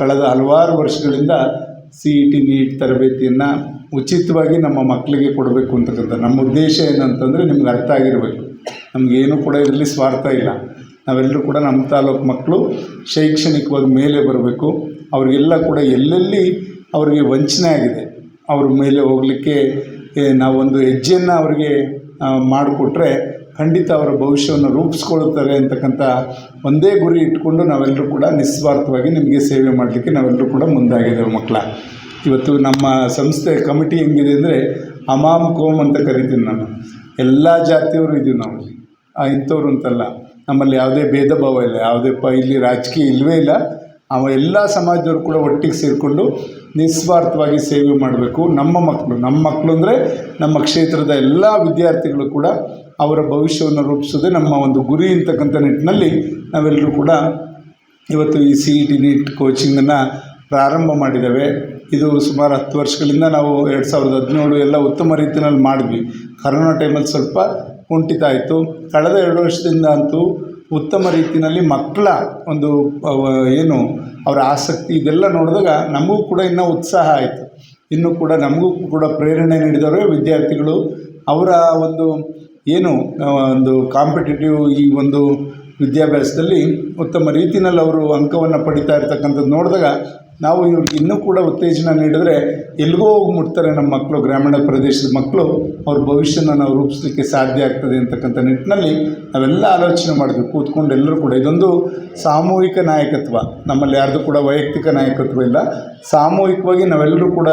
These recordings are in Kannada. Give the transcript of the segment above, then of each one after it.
ಕಳೆದ ಹಲವಾರು ವರ್ಷಗಳಿಂದ ಸಿ ಇ ಟಿ ನೀಟ್ ತರಬೇತಿಯನ್ನು ಉಚಿತವಾಗಿ ನಮ್ಮ ಮಕ್ಕಳಿಗೆ ಕೊಡಬೇಕು ಅಂತಕ್ಕಂಥ ನಮ್ಮ ಉದ್ದೇಶ ಏನಂತಂದರೆ ನಿಮ್ಗೆ ಅರ್ಥ ಆಗಿರಬೇಕು. ನಮಗೇನು ಕೂಡ ಇದರಲ್ಲಿ ಸ್ವಾರ್ಥ ಇಲ್ಲ. ನಾವೆಲ್ಲರೂ ಕೂಡ ನಮ್ಮ ತಾಲೂಕು ಮಕ್ಕಳು ಶೈಕ್ಷಣಿಕವಾಗಿ ಮೇಲೆ ಬರಬೇಕು. ಅವರಿಗೆಲ್ಲ ಕೂಡ ಎಲ್ಲೆಲ್ಲಿ ಅವರಿಗೆ ವಂಚನೆ ಆಗಿದೆ, ಅವ್ರ ಮೇಲೆ ಹೋಗಲಿಕ್ಕೆ ನಾವೊಂದು ಹೆಜ್ಜೆಯನ್ನು ಅವರಿಗೆ ಮಾಡಿಕೊಟ್ರೆ ಖಂಡಿತ ಅವರ ಭವಿಷ್ಯವನ್ನು ರೂಪಿಸ್ಕೊಳ್ಳುತ್ತಾರೆ ಅಂತಕ್ಕಂಥ ಒಂದೇ ಗುರಿ ಇಟ್ಕೊಂಡು ನಾವೆಲ್ಲರೂ ಕೂಡ ನಿಸ್ವಾರ್ಥವಾಗಿ ನಿಮಗೆ ಸೇವೆ ಮಾಡಲಿಕ್ಕೆ ನಾವೆಲ್ಲರೂ ಕೂಡ ಮುಂದಾಗಿದ್ದೇವೆ ಮಕ್ಕಳ. ಇವತ್ತು ನಮ್ಮ ಸಂಸ್ಥೆ ಕಮಿಟಿ ಹೆಂಗಿದೆ ಅಂದರೆ ಅಮಾಮ್ ಕೋಮ್ ಅಂತ ಕರಿತೀನಿ ನಾನು. ಎಲ್ಲ ಜಾತಿಯವರು ಇದ್ದೀವಿ ನಾವು ಇಂಥವ್ರು ಅಂತಲ್ಲ. ನಮ್ಮಲ್ಲಿ ಯಾವುದೇ ಭೇದ ಭಾವ ಇಲ್ಲ. ಯಾವುದೇ ಪ ಇಲ್ಲಿ ರಾಜಕೀಯ ಇಲ್ಲವೇ ಇಲ್ಲ. ಅವ ಎಲ್ಲ ಸಮಾಜದವರು ಕೂಡ ಒಟ್ಟಿಗೆ ಸೇರಿಕೊಂಡು ನಿಸ್ವಾರ್ಥವಾಗಿ ಸೇವೆ ಮಾಡಬೇಕು. ನಮ್ಮ ಮಕ್ಕಳು ನಮ್ಮ ಮಕ್ಕಳು ಅಂದರೆ ನಮ್ಮ ಕ್ಷೇತ್ರದ ಎಲ್ಲ ವಿದ್ಯಾರ್ಥಿಗಳು ಕೂಡ ಅವರ ಭವಿಷ್ಯವನ್ನು ರೂಪಿಸೋದೇ ನಮ್ಮ ಒಂದು ಗುರಿ ಅಂತಕ್ಕಂಥ ನಿಟ್ಟಿನಲ್ಲಿ ನಾವೆಲ್ಲರೂ ಕೂಡ ಇವತ್ತು ಈ ಸಿ ಇ ಟಿ ನೀಟ್ ಕೋಚಿಂಗನ್ನು ಪ್ರಾರಂಭ ಮಾಡಿದ್ದೇವೆ. ಇದು ಸುಮಾರು ಹತ್ತು ವರ್ಷಗಳಿಂದ ನಾವು ಎರಡು ಸಾವಿರದ ಹದಿನೇಳು ಎಲ್ಲ ಉತ್ತಮ ರೀತಿಯಲ್ಲಿ ಮಾಡಿದ್ವಿ. ಕರೋನಾ ಟೈಮಲ್ಲಿ ಸ್ವಲ್ಪ ಕುಂಠಿತ ಆಯಿತು. ಕಳೆದ ಎರಡು ವರ್ಷದಿಂದ ಅಂತೂ ಉತ್ತಮ ರೀತಿಯಲ್ಲಿ ಮಕ್ಕಳ ಒಂದು ಏನು, ಅವರ ಆಸಕ್ತಿ ಇದೆಲ್ಲ ನೋಡಿದಾಗ ನಮಗೂ ಕೂಡ ಇನ್ನೂ ಉತ್ಸಾಹ ಆಯಿತು. ಇನ್ನೂ ಕೂಡ ನಮಗೂ ಕೂಡ ಪ್ರೇರಣೆ ನೀಡಿದವರು ವಿದ್ಯಾರ್ಥಿಗಳು. ಅವರ ಒಂದು ಏನು ಒಂದು ಕಾಂಪಿಟೇಟಿವ್ ಈ ಒಂದು ವಿದ್ಯಾಭ್ಯಾಸದಲ್ಲಿ ಉತ್ತಮ ರೀತಿಯಲ್ಲಿ ಅವರು ಅಂಕವನ್ನು ಪಡಿತಾ ಇರ್ತಕ್ಕಂಥದ್ದು ನೋಡಿದಾಗ ನಾವು ಇವ್ರಿಗೆ ಇನ್ನೂ ಕೂಡ ಉತ್ತೇಜನ ನೀಡಿದ್ರೆ ಎಲ್ಲಿಗೋ ಹೋಗಿ ಮುಟ್ತಾರೆ ನಮ್ಮ ಮಕ್ಕಳು, ಗ್ರಾಮೀಣ ಪ್ರದೇಶದ ಮಕ್ಕಳು, ಅವ್ರ ಭವಿಷ್ಯನ ನಾವು ರೂಪಿಸಲಿಕ್ಕೆ ಸಾಧ್ಯ ಆಗ್ತದೆ ಅಂತಕ್ಕಂಥ ನಿಟ್ಟಿನಲ್ಲಿ ನಾವೆಲ್ಲ ಆಲೋಚನೆ ಮಾಡಬೇಕು ಕೂತ್ಕೊಂಡು ಎಲ್ಲರೂ ಕೂಡ. ಇದೊಂದು ಸಾಮೂಹಿಕ ನಾಯಕತ್ವ. ನಮ್ಮಲ್ಲಿ ಯಾರ್ದು ಕೂಡ ವೈಯಕ್ತಿಕ ನಾಯಕತ್ವ ಇಲ್ಲ. ಸಾಮೂಹಿಕವಾಗಿ ನಾವೆಲ್ಲರೂ ಕೂಡ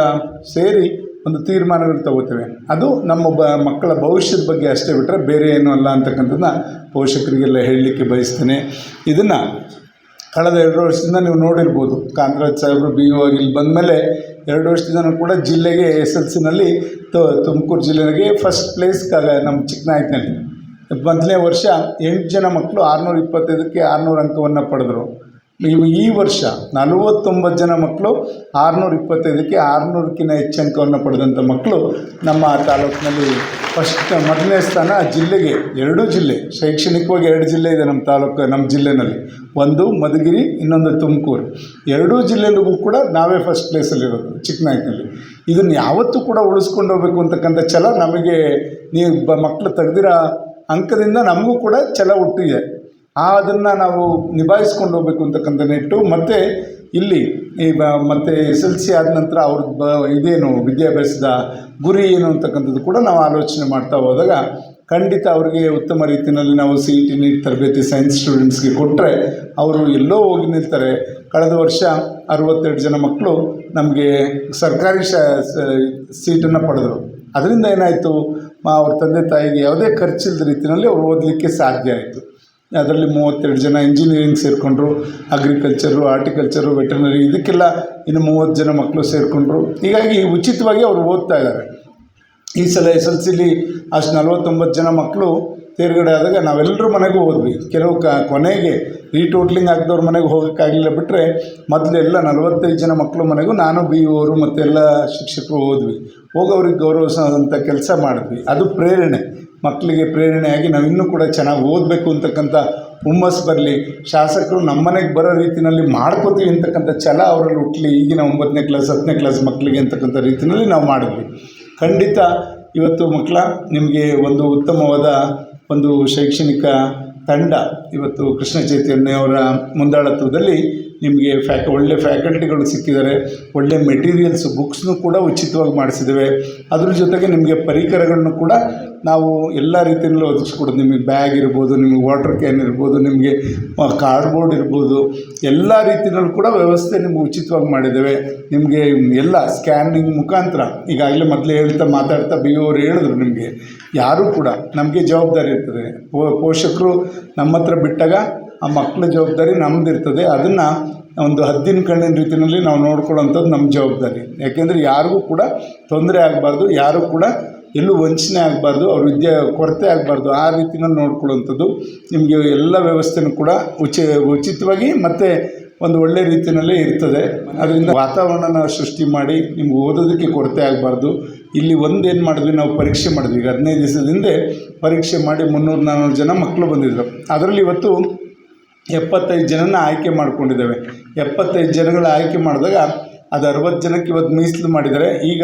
ಸೇರಿ ಒಂದು ತೀರ್ಮಾನಗಳು ತಗೋತೇವೆ. ಅದು ನಮ್ಮ ಬ, ಮಕ್ಕಳ ಭವಿಷ್ಯದ ಬಗ್ಗೆ ಅಷ್ಟೇ ಬಿಟ್ಟರೆ ಬೇರೆ ಏನೂ ಅಲ್ಲ ಅಂತಕ್ಕಂಥದ್ದನ್ನ ಪೋಷಕರಿಗೆಲ್ಲ ಹೇಳಲಿಕ್ಕೆ ಬಯಸ್ತೇನೆ. ಇದನ್ನು ಕಳೆದ ಎರಡು ವರ್ಷದಿಂದ ನೀವು ನೋಡಿರ್ಬೋದು. ಕಾಂತರಾಜ್ ಸಾಹೇಬರು ಬಿ ಯು ಆಗಿ ಇಲ್ಲಿ ಬಂದಮೇಲೆ ಎರಡು ವರ್ಷದಿಂದ ಕೂಡ ಜಿಲ್ಲೆಗೆ ಎಸ್ ಎಲ್ ಸಿನಲ್ಲಿ ತುಮಕೂರು ಜಿಲ್ಲೆಗೆ ಫಸ್ಟ್ ಪ್ಲೇಸ್ ಕಾಲ, ನಮ್ಮ ಚಿಕ್ಕನಾಯಕನಲ್ಲಿ ಮೊದಲನೇ ವರ್ಷ ಎಂಟು ಜನ ಮಕ್ಕಳು ಆರುನೂರ ಇಪ್ಪತ್ತೈದಕ್ಕೆ ಆರುನೂರು ಅಂಕವನ್ನು ಪಡೆದರು. ನೀವು ಈ ವರ್ಷ ನಲವತ್ತೊಂಬತ್ತು ಜನ ಮಕ್ಕಳು ಆರುನೂರ ಇಪ್ಪತ್ತೈದಕ್ಕೆ ಆರುನೂರಕ್ಕಿಂತ ಹೆಚ್ಚು ಅಂಕವನ್ನು ಪಡೆದಂಥ ಮಕ್ಕಳು ನಮ್ಮ ತಾಲೂಕಿನಲ್ಲಿ ಫಸ್ಟ್ ಮೊದಲನೇ ಸ್ಥಾನ ಜಿಲ್ಲೆಗೆ ಎರಡೂ ಜಿಲ್ಲೆ, ಶೈಕ್ಷಣಿಕವಾಗಿ ಎರಡು ಜಿಲ್ಲೆ ಇದೆ ನಮ್ಮ ತಾಲೂಕು, ನಮ್ಮ ಜಿಲ್ಲೆನಲ್ಲಿ. ಒಂದು ಮಧುಗಿರಿ, ಇನ್ನೊಂದು ತುಮಕೂರು. ಎರಡೂ ಜಿಲ್ಲೆಗೂ ಕೂಡ ನಾವೇ ಫಸ್ಟ್ ಪ್ಲೇಸಲ್ಲಿರೋದು ಚಿಕ್ಕನಾಯಕನಲ್ಲಿ ಇದನ್ನು ಯಾವತ್ತೂ ಕೂಡ ಉಳಿಸ್ಕೊಂಡು ಹೋಗಬೇಕು ಅಂತಕ್ಕಂಥ ಛಲ ನಮಗೆ ನೀವು ಮಕ್ಕಳು ತೆಗೆದಿರೋ ಅಂಕದಿಂದ ನಮಗೂ ಕೂಡ ಛಲ ಹುಟ್ಟಿದೆ. ಅದನ್ನು ನಾವು ನಿಭಾಯಿಸ್ಕೊಂಡು ಹೋಗ್ಬೇಕು ಅಂತಕ್ಕಂಥ ನಿಟ್ಟು. ಮತ್ತು ಇಲ್ಲಿ ಈ ಬ, ಮತ್ತು ಎಸ್ ಎಲ್ ಸಿ ಆದ ನಂತರ ಅವ್ರದ್ದು ಬ, ಇದೇನು ವಿದ್ಯಾಭ್ಯಾಸದ ಗುರಿ ಏನು ಅಂತಕ್ಕಂಥದ್ದು ಕೂಡ ನಾವು ಆಲೋಚನೆ ಮಾಡ್ತಾ ಹೋದಾಗ ಖಂಡಿತ ಅವರಿಗೆ ಉತ್ತಮ ರೀತಿಯಲ್ಲಿ ನಾವು ಸಿ ಇ ಟಿ ನೀಟ್ ತರಬೇತಿ ಸೈನ್ಸ್ ಸ್ಟೂಡೆಂಟ್ಸ್ಗೆ ಕೊಟ್ಟರೆ ಅವರು ಎಲ್ಲೋ ಹೋಗಿ ನಿಲ್ತಾರೆ. ಕಳೆದ ವರ್ಷ ಅರವತ್ತೆರಡು ಜನ ಮಕ್ಕಳು ನಮಗೆ ಸರ್ಕಾರಿ ಶ ಸೀಟನ್ನು ಪಡೆದರು. ಅದರಿಂದ ಏನಾಯಿತು? ಅವ್ರ ತಂದೆ ತಾಯಿಗೆ ಯಾವುದೇ ಖರ್ಚಿಲ್ಲದ ರೀತಿಯಲ್ಲಿ ಅವ್ರು ಓದಲಿಕ್ಕೆ ಸಾಧ್ಯ ಆಯಿತು. ಅದರಲ್ಲಿ ಮೂವತ್ತೆರಡು ಜನ ಇಂಜಿನಿಯರಿಂಗ್ ಸೇರಿಕೊಂಡ್ರು ಅಗ್ರಿಕಲ್ಚರು ಆರ್ಟಿಕಲ್ಚರು ವೆಟರ್ನರಿ ಇದಕ್ಕೆಲ್ಲ ಇನ್ನು ಮೂವತ್ತು ಜನ ಮಕ್ಕಳು ಸೇರಿಕೊಂಡ್ರು. ಹೀಗಾಗಿ ಉಚಿತವಾಗಿ ಅವರು ಓದ್ತಾ ಇದ್ದಾರೆ. ಈ ಸಲ ಎಸ್ ಎಲ್ ಸಿಲಿ ಅಷ್ಟು ನಲ್ವತ್ತೊಂಬತ್ತು ಜನ ಮಕ್ಕಳು ತೇರ್ಗಡೆ ಆದಾಗ ನಾವೆಲ್ಲರೂ ಮನೆಗೂ ಹೋದ್ವಿ. ಕೆಲವು ಕ, ಕೊನೆಗೆ ರೀಟೋಟ್ಲಿಂಗ್ ಆಗಿದವ್ರ ಮನೆಗೆ ಹೋಗೋಕ್ಕಾಗಲಿಲ್ಲ ಬಿಟ್ಟರೆ ಮೊದಲೆಲ್ಲ ನಲವತ್ತೈದು ಜನ ಮಕ್ಕಳು ಮನೆಗೂ ನಾನು ಬಿ ಅವರು ಮತ್ತೆಲ್ಲ ಶಿಕ್ಷಕರು ಹೋದ್ವಿ. ಹೋಗೋರಿಗೆ ಗೌರವಿಸೋದಂಥ ಕೆಲಸ ಮಾಡಿದ್ವಿ. ಅದು ಪ್ರೇರಣೆ. ಮಕ್ಕಳಿಗೆ ಪ್ರೇರಣೆಯಾಗಿ ನಾವು ಇನ್ನೂ ಕೂಡ ಚೆನ್ನಾಗಿ ಓದಬೇಕು ಅಂತಕ್ಕಂಥ ಹುಮ್ಮಸ್ಸು ಬರಲಿ. ಶಾಸಕರು ನಮ್ಮನೆಗೆ ಬರೋ ರೀತಿಯಲ್ಲಿ ಮಾಡ್ಕೋತೀವಿ ಅಂತಕ್ಕಂಥ ಛಲ ಅವರಲ್ಲಿ ಹುಟ್ಟಲಿ ಈಗಿನ ಒಂಬತ್ತನೇ ಕ್ಲಾಸ್, ಹತ್ತನೇ ಕ್ಲಾಸ್ ಮಕ್ಕಳಿಗೆ ಅಂತಕ್ಕಂಥ ರೀತಿಯಲ್ಲಿ ನಾವು ಮಾಡಿದ್ವಿ. ಖಂಡಿತ ಇವತ್ತು ಮಕ್ಕಳ, ನಿಮಗೆ ಒಂದು ಉತ್ತಮವಾದ ಒಂದು ಶೈಕ್ಷಣಿಕ ತಂಡ ಇವತ್ತು ಕೃಷ್ಣ ಚೈತನ್ಯ ಅವರ ಮುಂದಾಳತ್ವದಲ್ಲಿ ನಿಮಗೆ ಫ್ಯಾಕ್ ಒಳ್ಳೆ ಫ್ಯಾಕಲ್ಟಿಗಳು ಸಿಕ್ಕಿದ್ದಾರೆ. ಒಳ್ಳೆ ಮೆಟೀರಿಯಲ್ಸ್ ಬುಕ್ಸ್ನು ಕೂಡ ಉಚಿತವಾಗಿ ಮಾಡಿಸಿದ್ದೇವೆ. ಅದ್ರ ಜೊತೆಗೆ ನಿಮಗೆ ಪರಿಕರಗಳನ್ನು ಕೂಡ ನಾವು ಎಲ್ಲ ರೀತಿಯಲ್ಲೂ ಒದಗಿಸ್ಕೊಡೋದು. ನಿಮಗೆ ಬ್ಯಾಗ್ ಇರ್ಬೋದು, ನಿಮಗೆ ವಾಟರ್ ಕ್ಯಾನ್ ಇರ್ಬೋದು, ನಿಮಗೆ ಕಾರ್ಡ್ಬೋರ್ಡ್ ಇರ್ಬೋದು. ಎಲ್ಲ ರೀತಿಯಲ್ಲೂ ಕೂಡ ವ್ಯವಸ್ಥೆ ನಿಮ್ಗೆ ಉಚಿತವಾಗಿ ಮಾಡಿದ್ದೇವೆ. ನಿಮಗೆ ಎಲ್ಲ ಸ್ಕ್ಯಾನಿಂಗ್ ಮುಖಾಂತರ, ಈಗಾಗಲೇ ಮೊದಲೇ ಹೇಳ್ತಾ ಮಾತಾಡ್ತಾ ಬಿ ಅವರು ಹೇಳಿದ್ರು ನಿಮಗೆ. ಯಾರೂ ಕೂಡ ನಮಗೆ ಜವಾಬ್ದಾರಿ ಇರ್ತದೆ. ಪೋಷಕರು ನಮ್ಮ ಹತ್ರ ಬಿಟ್ಟಾಗ ಆ ಮಕ್ಕಳ ಜವಾಬ್ದಾರಿ ನಮ್ಮದಿರ್ತದೆ ಅದನ್ನು ಒಂದು ಹದ್ದಿನ ಕಣ್ಣಿನ ರೀತಿಯಲ್ಲಿ ನಾವು ನೋಡ್ಕೊಳ್ಳೋಂಥದ್ದು ನಮ್ಮ ಜವಾಬ್ದಾರಿ. ಯಾಕೆಂದರೆ ಯಾರಿಗೂ ಕೂಡ ತೊಂದರೆ ಆಗಬಾರ್ದು, ಯಾರೂ ಕೂಡ ಎಲ್ಲೂ ವಂಚನೆ ಆಗಬಾರ್ದು, ಅವ್ರ ವಿದ್ಯೆ ಕೊರತೆ ಆಗಬಾರ್ದು. ಆ ರೀತಿನಲ್ಲಿ ನೋಡ್ಕೊಳ್ಳೋಂಥದ್ದು ನಿಮಗೆ ಎಲ್ಲ ವ್ಯವಸ್ಥೆನೂ ಕೂಡ ಉಚಿ ಉಚಿತವಾಗಿ ಮತ್ತು ಒಂದು ಒಳ್ಳೆ ರೀತಿಯಲ್ಲೇ ಇರ್ತದೆ. ಅದರಿಂದ ವಾತಾವರಣನ ಸೃಷ್ಟಿ ಮಾಡಿ ನಿಮ್ಗೆ ಓದೋದಕ್ಕೆ ಕೊರತೆ ಆಗಬಾರ್ದು. ಇಲ್ಲಿ ಒಂದೇನು ಮಾಡಿದ್ವಿ, ನಾವು ಪರೀಕ್ಷೆ ಮಾಡಿದ್ವಿ. ಈಗ ಹದಿನೈದು ದಿವಸದ ಹಿಂದೆ ಪರೀಕ್ಷೆ ಮಾಡಿ ಮುನ್ನೂರು ನಾನ್ನೂರು ಜನ ಮಕ್ಕಳು ಬಂದಿದ್ದರು ಅದರಲ್ಲಿ ಇವತ್ತು ಎಪ್ಪತ್ತೈದು ಜನನ ಆಯ್ಕೆ ಮಾಡ್ಕೊಂಡಿದ್ದೇವೆ. ಎಪ್ಪತ್ತೈದು ಜನಗಳ ಆಯ್ಕೆ ಮಾಡಿದಾಗ ಅದು ಅರವತ್ತು ಜನಕ್ಕೆ ಇವತ್ತು ಮೀಸಲು ಮಾಡಿದ್ದಾರೆ. ಈಗ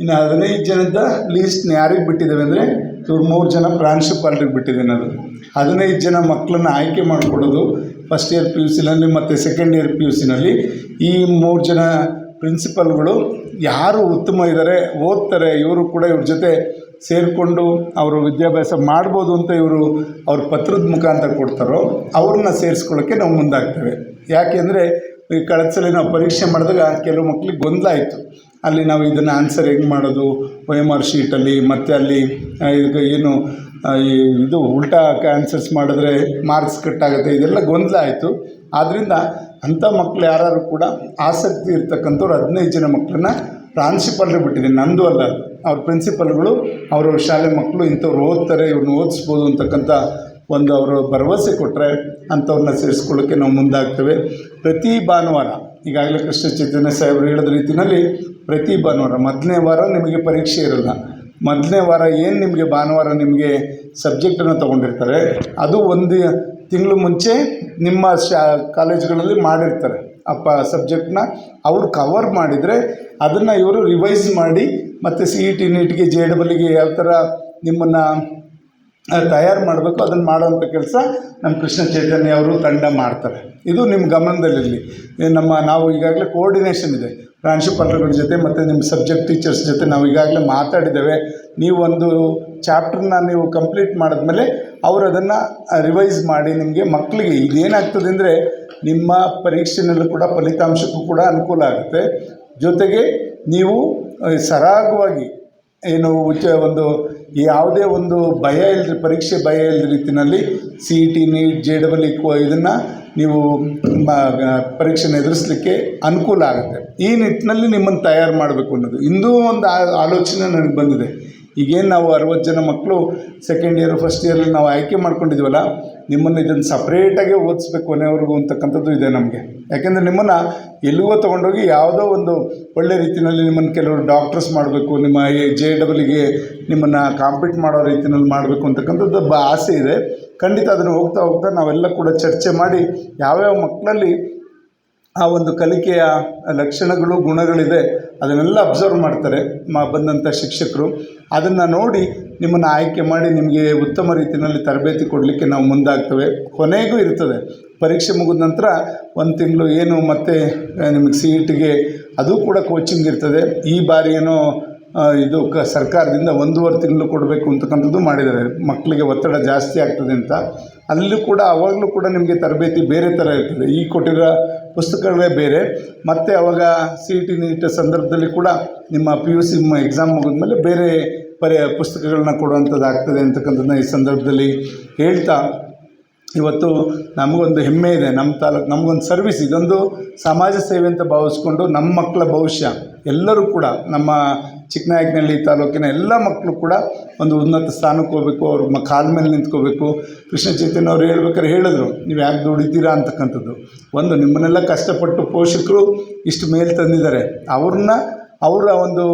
ಇನ್ನು ಹದಿನೈದು ಜನದ ಲೀಸ್ಟ್ನ ಯಾರಿಗೆ ಬಿಟ್ಟಿದ್ದೇವೆ ಅಂದರೆ, ಇವ್ರು ಮೂರು ಜನ ಪ್ರಾಂಶುಪಾಲರಿಗೆ ಬಿಟ್ಟಿದ್ದೇನೆ ಅದು. ಹದಿನೈದು ಜನ ಮಕ್ಕಳನ್ನ ಆಯ್ಕೆ ಮಾಡಿಕೊಡೋದು ಫಸ್ಟ್ ಇಯರ್ ಪಿ ಯು ಸಿನಲ್ಲಿ ಮತ್ತು ಸೆಕೆಂಡ್ ಇಯರ್ ಪಿ ಯು ಸಿನಲ್ಲಿ ಈ ಮೂರು ಜನ ಪ್ರಿನ್ಸಿಪಲ್ಗಳು ಯಾರು ಉತ್ತಮ ಇದ್ದಾರೆ ಓದ್ತಾರೆ, ಇವರು ಕೂಡ ಇವ್ರ ಜೊತೆ ಸೇರಿಕೊಂಡು ಅವರು ವಿದ್ಯಾಭ್ಯಾಸ ಮಾಡ್ಬೋದು ಅಂತ ಇವರು ಅವ್ರ ಪತ್ರದ ಮುಖಾಂತರ ಕೊಡ್ತಾರೋ ಅವ್ರನ್ನ ಸೇರಿಸ್ಕೊಳ್ಳೋಕ್ಕೆ ನಾವು ಮುಂದಾಗ್ತೇವೆ. ಯಾಕೆಂದರೆ ಈ ಕಳೆದ ಸಲ ನಾವು ಪರೀಕ್ಷೆ ಮಾಡಿದಾಗ ಕೆಲವು ಮಕ್ಕಳಿಗೆ ಗೊಂದಲ ಆಯಿತು. ಅಲ್ಲಿ ನಾವು ಇದನ್ನು ಆನ್ಸರ್ ಹೆಂಗೆ ಮಾಡೋದು? ಒ ಎಂ ಆರ್ ಶೀಟಲ್ಲಿ ಮತ್ತು ಅಲ್ಲಿ ಇದಕ್ಕೆ ಏನು ಈ, ಇದು ಉಲ್ಟಾ ಆನ್ಸರ್ಸ್ ಮಾಡಿದ್ರೆ ಮಾರ್ಕ್ಸ್ ಕಟ್ಟಾಗುತ್ತೆ ಇದೆಲ್ಲ ಗೊಂದಲ ಆಯಿತು. ಆದ್ದರಿಂದ ಅಂಥ ಮಕ್ಕಳು ಯಾರು ಕೂಡ ಆಸಕ್ತಿ ಇರ್ತಕ್ಕಂಥವ್ರು ಹದಿನೈದು ಜನ ಮಕ್ಕಳನ್ನ ಪ್ರಾಂಶುಪಾಲರು ಬಿಟ್ಟಿದ್ದೀನಿ. ನಂದು ಅಲ್ಲ, ಅವ್ರ ಪ್ರಿನ್ಸಿಪಲ್ಗಳು ಅವರು ಶಾಲೆ ಮಕ್ಕಳು ಇಂಥವ್ರು ಓದ್ತಾರೆ ಇವ್ರನ್ನ ಓದಿಸ್ಬೋದು ಅಂತಕ್ಕಂಥ ಒಂದು ಅವರು ಭರವಸೆ ಕೊಟ್ಟರೆ ಅಂಥವ್ರನ್ನ ಸೇರಿಸ್ಕೊಳ್ಳೋಕ್ಕೆ ನಾವು ಮುಂದಾಗ್ತೇವೆ. ಪ್ರತಿ ಭಾನುವಾರ ಈಗಾಗಲೇ ಕೃಷ್ಣ ಚೈತನ್ಯ ಸಾಹೇಬರು ಹೇಳಿದ ರೀತಿಯಲ್ಲಿ ಪ್ರತಿ ಭಾನುವಾರ, ಮೊದಲನೇ ವಾರ ನಿಮಗೆ ಪರೀಕ್ಷೆ ಇರಲ್ಲ. ಮೊದಲನೇ ವಾರ ಏನು ನಿಮಗೆ ಭಾನುವಾರ ನಿಮಗೆ ಸಬ್ಜೆಕ್ಟನ್ನು ತೊಗೊಂಡಿರ್ತಾರೆ, ಅದು ಒಂದು ತಿಂಗಳು ಮುಂಚೆ ನಿಮ್ಮ ಶಾ, ಕಾಲೇಜುಗಳಲ್ಲಿ ಮಾಡಿರ್ತಾರೆ. ಅಪ್ಪ ಸಬ್ಜೆಕ್ಟ್ನ ಅವರು ಕವರ್ ಮಾಡಿದರೆ ಅದನ್ನು ಇವರು ರಿವೈಸ್ ಮಾಡಿ ಮತ್ತು ಸಿ ಇ ಟಿ ನೀಟ್ಗೆ ಜೆ ಡಬಲ್ಗೆ ಯಾವ ಥರ ನಿಮ್ಮನ್ನು ತಯಾರು ಮಾಡಬೇಕು, ಅದನ್ನು ಮಾಡುವಂಥ ಕೆಲಸ ನಮ್ಮ ಕೃಷ್ಣ ಚೈತನ್ಯ ಅವರು ತಂಡ ಮಾಡ್ತಾರೆ. ಇದು ನಿಮ್ಮ ಗಮನದಲ್ಲಿರಲಿ ನಮ್ಮ ನಾವು ಈಗಾಗಲೇ ಕೋರ್ಡಿನೇಷನ್ ಇದೆ. ಪ್ರಾಂಶುಪಾಲರುಗಳ ಜೊತೆ ಮತ್ತು ನಿಮ್ಮ ಸಬ್ಜೆಕ್ಟ್ ಟೀಚರ್ಸ್ ಜೊತೆ ನಾವು ಈಗಾಗಲೇ ಮಾತಾಡಿದ್ದೇವೆ. ನೀವು ಒಂದು ಚಾಪ್ಟರ್ನ ನೀವು ಕಂಪ್ಲೀಟ್ ಮಾಡಿದ್ಮೇಲೆ ಅವರು ಅದನ್ನು ರಿವೈಸ್ ಮಾಡಿ ನಿಮಗೆ ಮಕ್ಕಳಿಗೆ ಇದೇನಾಗ್ತದೆ ಅಂದರೆ ನಿಮ್ಮ ಪರೀಕ್ಷೆನಲ್ಲೂ ಕೂಡ ಫಲಿತಾಂಶಕ್ಕೂ ಕೂಡ ಅನುಕೂಲ ಆಗುತ್ತೆ. ಜೊತೆಗೆ ನೀವು ಸರಾಗವಾಗಿ ಏನು ಉಚ್ಚ ಒಂದು ಯಾವುದೇ ಒಂದು ಭಯ ಇಲ್ಲದ ಪರೀಕ್ಷೆ ಭಯ ಇಲ್ಲದ ರೀತಿಯಲ್ಲಿ C E T NEET J double ಇಕ್ವ ಇದನ್ನು ನೀವು ಮ- ಗ- ಪರೀಕ್ಷೆನ ಎದುರಿಸಲಿಕ್ಕೆ ಅನುಕೂಲ ಆಗುತ್ತೆ. ಈ ನಿಟ್ಟಿನಲ್ಲಿ ನಿಮ್ಮನ್ನು ತಯಾರು ಮಾಡಬೇಕು ಅನ್ನೋದು. ಇಂದೂ ಒಂದು ಆಲೋಚನೆ ನನಗೆ ಬಂದಿದೆ. ಈಗೇನು ನಾವು ಅರವತ್ತು ಜನ ಮಕ್ಕಳು ಸೆಕೆಂಡ್ ಇಯರ್ ಫಸ್ಟ್ ಇಯರಲ್ಲಿ ನಾವು ಆಯ್ಕೆ ಮಾಡ್ಕೊಂಡಿದ್ದೀವಲ್ಲ ನಿಮ್ಮನ್ನು ಇದನ್ನು ಸಪ್ರೇಟಾಗಿ ಓದಿಸ್ಬೇಕು ಕೊನೆವರೆಗೂ ಅಂತಕ್ಕಂಥದ್ದು ಇದೆ ನಮಗೆ. ಯಾಕೆಂದರೆ ನಿಮ್ಮನ್ನು ಎಲ್ಲಿಗೋ ತೊಗೊಂಡೋಗಿ ಯಾವುದೋ ಒಂದು ಒಳ್ಳೆ ರೀತಿಯಲ್ಲಿ ನಿಮ್ಮನ್ನು ಕೆಲವರು ಡಾಕ್ಟರ್ಸ್ ಮಾಡಬೇಕು, ನಿಮ್ಮ ಜೆ ಡಬಲ್ಗೆ ನಿಮ್ಮನ್ನು ಕಾಂಪೀಟ್ ಮಾಡೋ ರೀತಿಯಲ್ಲಿ ಮಾಡಬೇಕು ಅಂತಕ್ಕಂಥದ್ದು ಬ ಆಸೆ ಇದೆ. ಖಂಡಿತ ಅದನ್ನು ಹೋಗ್ತಾ ಹೋಗ್ತಾ ನಾವೆಲ್ಲ ಕೂಡ ಚರ್ಚೆ ಮಾಡಿ ಯಾವ್ಯಾವ ಮಕ್ಕಳಲ್ಲಿ ಆ ಒಂದು ಕಲಿಕೆಯ ಲಕ್ಷಣಗಳು, ಗುಣಗಳಿದೆ ಅದನ್ನೆಲ್ಲ ಅಬ್ಸರ್ವ್ ಮಾಡ್ತಾರೆ ಮಾ ಬಂದಂಥ ಶಿಕ್ಷಕರು. ಅದನ್ನು ನೋಡಿ ನಿಮ್ಮನ್ನು ಆಯ್ಕೆ ಮಾಡಿ ನಿಮಗೆ ಉತ್ತಮ ರೀತಿಯಲ್ಲಿ ತರಬೇತಿ ಕೊಡಲಿಕ್ಕೆ ನಾವು ಮುಂದಾಗ್ತೇವೆ. ಕೊನೆಗೂ ಇರ್ತದೆ. ಪರೀಕ್ಷೆ ಮುಗಿದ ನಂತರ ಒಂದು ತಿಂಗಳು ಏನು ಮತ್ತೆ ನಿಮಗೆ ಸಿ ಅದು ಕೂಡ ಕೋಚಿಂಗ್ ಇರ್ತದೆ. ಈ ಬಾರಿ ಏನೋ ಇದು ಕ ಸರ್ಕಾರದಿಂದ ಒಂದೂವರೆ ತಿಂಗಳು ಕೊಡಬೇಕು ಅಂತಕ್ಕಂಥದ್ದು ಮಾಡಿದ್ದಾರೆ. ಮಕ್ಕಳಿಗೆ ಒತ್ತಡ ಜಾಸ್ತಿ ಆಗ್ತದೆ ಅಂತ. ಅಲ್ಲೂ ಕೂಡ ಅವಾಗಲೂ ಕೂಡ ನಿಮಗೆ ತರಬೇತಿ ಬೇರೆ ಥರ ಇರ್ತದೆ. ಈ ಕೊಟ್ಟಿರೋ ಪುಸ್ತಕಗಳೇ ಬೇರೆ. ಮತ್ತು ಅವಾಗ ಸಿ ಇ ಟಿ ನೀಟ್ ಸಂದರ್ಭದಲ್ಲಿ ಕೂಡ ನಿಮ್ಮ ಪಿ ಯು ಸಿ ಎಕ್ಸಾಮ್ ಮುಗಿದ್ಮೇಲೆ ಬೇರೆ ಪರಿ ಪುಸ್ತಕಗಳನ್ನ ಕೊಡುವಂಥದ್ದು ಆಗ್ತದೆ ಅಂತಕ್ಕಂಥದ್ದನ್ನ ಈ ಸಂದರ್ಭದಲ್ಲಿ ಹೇಳ್ತಾ ಇವತ್ತು ನಮಗೊಂದು ಹೆಮ್ಮೆ ಇದೆ. ನಮ್ಮ ತಾಲೂಕು ನಮಗೊಂದು ಸರ್ವಿಸ್ ಇದೊಂದು ಸಮಾಜ ಸೇವೆ ಅಂತ ಭಾವಿಸ್ಕೊಂಡು ನಮ್ಮ ಮಕ್ಕಳ ಭವಿಷ್ಯ ಎಲ್ಲರೂ ಕೂಡ ನಮ್ಮ ಚಿಕ್ಕನಾಯಕನಹಳ್ಳಿ ತಾಲೂಕಿನ ಎಲ್ಲ ಮಕ್ಕಳು ಕೂಡ ಒಂದು ಉನ್ನತ ಸ್ಥಾನಕ್ಕೆ ಹೋಗಬೇಕು, ಅವ್ರ ಮ ಕಾಲ ಮೇಲೆ ನಿಂತ್ಕೋಬೇಕು. ಕೃಷ್ಣ ಚೈತನ್ಯ ಅವ್ರು ಹೇಳ್ಬೇಕಾದ್ರೆ ಹೇಳಿದ್ರು, ನೀವು ಯಾಕೆ ದುಡಿತೀರಾ? ಅಂತಕ್ಕಂಥದ್ದು. ಒಂದು, ನಿಮ್ಮನ್ನೆಲ್ಲ ಕಷ್ಟಪಟ್ಟು ಪೋಷಕರು ಇಷ್ಟು ಮೇಲೆ ತಂದಿದ್ದಾರೆ. ಅವ್ರನ್ನ, ಅವರ ಒಂದು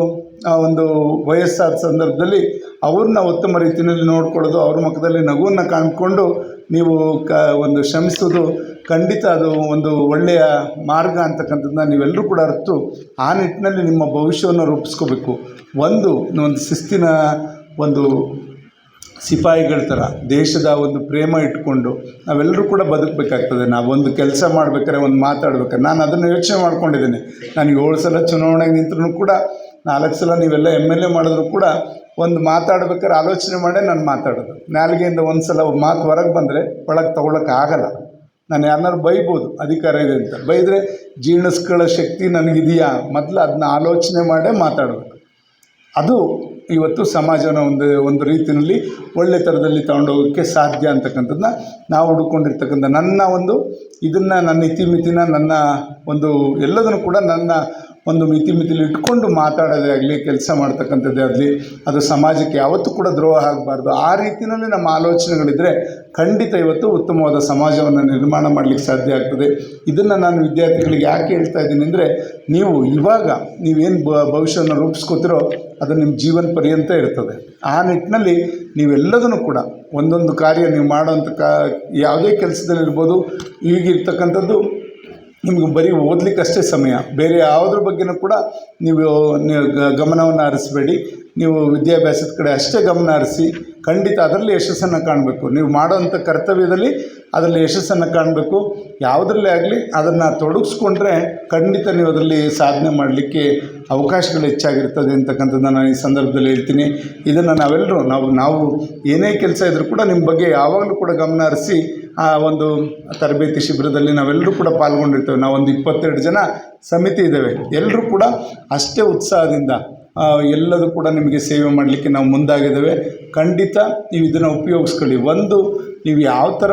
ಒಂದು ವಯಸ್ಸಾದ ಸಂದರ್ಭದಲ್ಲಿ ಅವ್ರನ್ನ ಉತ್ತಮ ರೀತಿಯಲ್ಲಿ ನೋಡ್ಕೊಳ್ಳೋದು, ಅವ್ರ ಮುಖದಲ್ಲಿ ನಗುವನ್ನು ಕಾಣ್ಕೊಂಡು ನೀವು ಕ, ಒಂದು ಶ್ರಮಿಸೋದು ಖಂಡಿತ ಅದು ಒಂದು ಒಳ್ಳೆಯ ಮಾರ್ಗ ಅಂತಕ್ಕಂಥದ್ದನ್ನ ನೀವೆಲ್ಲರೂ ಕೂಡ ಅರ್ತು ಆ ನಿಟ್ಟಿನಲ್ಲಿ ನಿಮ್ಮ ಭವಿಷ್ಯವನ್ನು ರೂಪಿಸ್ಕೋಬೇಕು. ಒಂದು ಒಂದು ಶಿಸ್ತಿನ ಒಂದು ಸಿಪಾಯಿಗಳ ಥರ, ದೇಶದ ಒಂದು ಪ್ರೇಮ ಇಟ್ಕೊಂಡು ನಾವೆಲ್ಲರೂ ಕೂಡ ಬದುಕಬೇಕಾಗ್ತದೆ. ಒಂದು ಕೆಲಸ ಮಾಡ್ಬೇಕಾದ್ರೆ ಒಂದು ಮಾತಾಡ್ಬೇಕಾದ್ರೆ ನಾನು ಅದನ್ನು ಯೋಚನೆ ಮಾಡ್ಕೊಂಡಿದ್ದೀನಿ. ನಾನು ಏಳು ಸಲ ಚುನಾವಣೆಗೆ ನಿಂತರೂ ಕೂಡ ನಾಲ್ಕು ಸಲ ನೀವೆಲ್ಲ ಎಂ ಎಲ್ ಎ ಮಾಡಿದ್ರು ಕೂಡ ಒಂದು ಮಾತಾಡ್ಬೇಕಾದ್ರೆ ಆಲೋಚನೆ ಮಾಡೇ ನಾನು ಮಾತಾಡೋದು. ನಾಲ್ಗೆಯಿಂದ ಒಂದು ಸಲ ಮಾತು ಹೊರಗೆ ಬಂದರೆ ಒಳಗೆ ತೊಗೊಳಕ್ಕೆ ಆಗಲ್ಲ. ನಾನು ಯಾರನ್ನಾರು ಬೈಬೋದು, ಅಧಿಕಾರ ಇದೆ ಅಂತ. ಬೈದರೆ ಜೀರ್ಣಿಸ್ಕೊಳ್ಳೋ ಶಕ್ತಿ ನನಗಿದೆಯಾ? ಮೊದಲು ಅದನ್ನ ಆಲೋಚನೆ ಮಾಡೇ ಮಾತಾಡಬೇಕು ಅದು ಇವತ್ತು ಸಮಾಜನ ಒಂದು ಒಂದು ರೀತಿಯಲ್ಲಿ ಒಳ್ಳೆ ಥರದಲ್ಲಿ ತಗೊಂಡೋಗೋಕ್ಕೆ ಸಾಧ್ಯ ಅಂತಕ್ಕಂಥದ್ದನ್ನ ನಾವು ಹುಡ್ಕೊಂಡಿರ್ತಕ್ಕಂಥ ನನ್ನ ಒಂದು ಇದನ್ನು, ನನ್ನ ಇತಿಮಿತಿನ, ನನ್ನ ಒಂದು ಎಲ್ಲದನ್ನು ಕೂಡ ನನ್ನ ಒಂದು ಮಿತಿ ಮಿತಿಲಿ ಇಟ್ಕೊಂಡು ಮಾತಾಡೋದೇ ಆಗಲಿ, ಕೆಲಸ ಮಾಡ್ತಕ್ಕಂಥದ್ದೇ ಆಗಲಿ, ಅದು ಸಮಾಜಕ್ಕೆ ಯಾವತ್ತೂ ಕೂಡ ದ್ರೋಹ ಆಗಬಾರ್ದು. ಆ ರೀತಿಯಲ್ಲಿ ನಮ್ಮ ಆಲೋಚನೆಗಳಿದ್ದರೆ ಖಂಡಿತ ಇವತ್ತು ಉತ್ತಮವಾದ ಸಮಾಜವನ್ನು ನಿರ್ಮಾಣ ಮಾಡಲಿಕ್ಕೆ ಸಾಧ್ಯ ಆಗ್ತದೆ. ಇದನ್ನು ನಾನು ವಿದ್ಯಾರ್ಥಿಗಳಿಗೆ ಯಾಕೆ ಹೇಳ್ತಾ ಇದ್ದೀನಿ ಅಂದರೆ, ನೀವು ಇವಾಗ ನೀವೇನು ಭವಿಷ್ಯವನ್ನು ರೂಪಿಸ್ಕೋತಿರೋ ಅದು ನಿಮ್ಮ ಜೀವನ ಪರ್ಯಂತ ಇರ್ತದೆ. ಆ ನಿಟ್ಟಿನಲ್ಲಿ ನೀವೆಲ್ಲದನ್ನು ಕೂಡ ಒಂದೊಂದು ಕಾರ್ಯ ನೀವು ಮಾಡೋಂಥ ಕಾ, ಯಾವುದೇ ಕೆಲಸದಲ್ಲಿರ್ಬೋದು, ಈಗಿರ್ತಕ್ಕಂಥದ್ದು ನಿಮ್ಗೆ ಬರೀ ಓದಲಿಕ್ಕಷ್ಟೇ ಸಮಯ. ಬೇರೆ ಯಾವುದ್ರ ಬಗ್ಗೆನೂ ಕೂಡ ನೀವು ನೀವು ಗಮನವನ್ನು ಹರಿಸ್ಬೇಡಿ. ನೀವು ವಿದ್ಯಾಭ್ಯಾಸದ ಕಡೆ ಅಷ್ಟೇ ಗಮನ ಹರಿಸಿ ಖಂಡಿತ ಅದರಲ್ಲಿ ಯಶಸ್ಸನ್ನು ಕಾಣಬೇಕು. ನೀವು ಮಾಡೋವಂಥ ಕರ್ತವ್ಯದಲ್ಲಿ ಅದರಲ್ಲಿ ಯಶಸ್ಸನ್ನು ಕಾಣಬೇಕು. ಯಾವುದರಲ್ಲೇ ಆಗಲಿ ಅದನ್ನು ತೊಡಗಿಸ್ಕೊಂಡ್ರೆ ಖಂಡಿತ ನೀವು ಅದರಲ್ಲಿ ಸಾಧನೆ ಮಾಡಲಿಕ್ಕೆ ಅವಕಾಶಗಳು ಹೆಚ್ಚಾಗಿರ್ತದೆ ಅಂತಕ್ಕಂಥದ್ದು ನಾನು ಈ ಸಂದರ್ಭದಲ್ಲಿ ಹೇಳ್ತೀನಿ. ಇದನ್ನು ನಾವೆಲ್ಲರೂ ನಾವು ನಾವು ಏನೇ ಕೆಲಸ ಇದ್ದರೂ ಕೂಡ ನಿಮ್ಮ ಬಗ್ಗೆ ಯಾವಾಗಲೂ ಕೂಡ ಗಮನ ಹರಿಸಿ ಆ ಒಂದು ತರಬೇತಿ ಶಿಬಿರದಲ್ಲಿ ನಾವೆಲ್ಲರೂ ಕೂಡ ಪಾಲ್ಗೊಂಡಿರ್ತೇವೆ. ನಾವೊಂದು ಇಪ್ಪತ್ತೆರಡು ಜನ ಸಮಿತಿ ಇದ್ದೇವೆ. ಎಲ್ಲರೂ ಕೂಡ ಅಷ್ಟೇ ಉತ್ಸಾಹದಿಂದ ಎಲ್ಲದೂ ಕೂಡ ನಿಮಗೆ ಸೇವೆ ಮಾಡಲಿಕ್ಕೆ ನಾವು ಮುಂದಾಗಿದ್ದೇವೆ. ಖಂಡಿತ ನೀವು ಇದನ್ನು ಉಪಯೋಗಿಸ್ಕೊಳ್ಳಿ. ಒಂದು, ನೀವು ಯಾವ ಥರ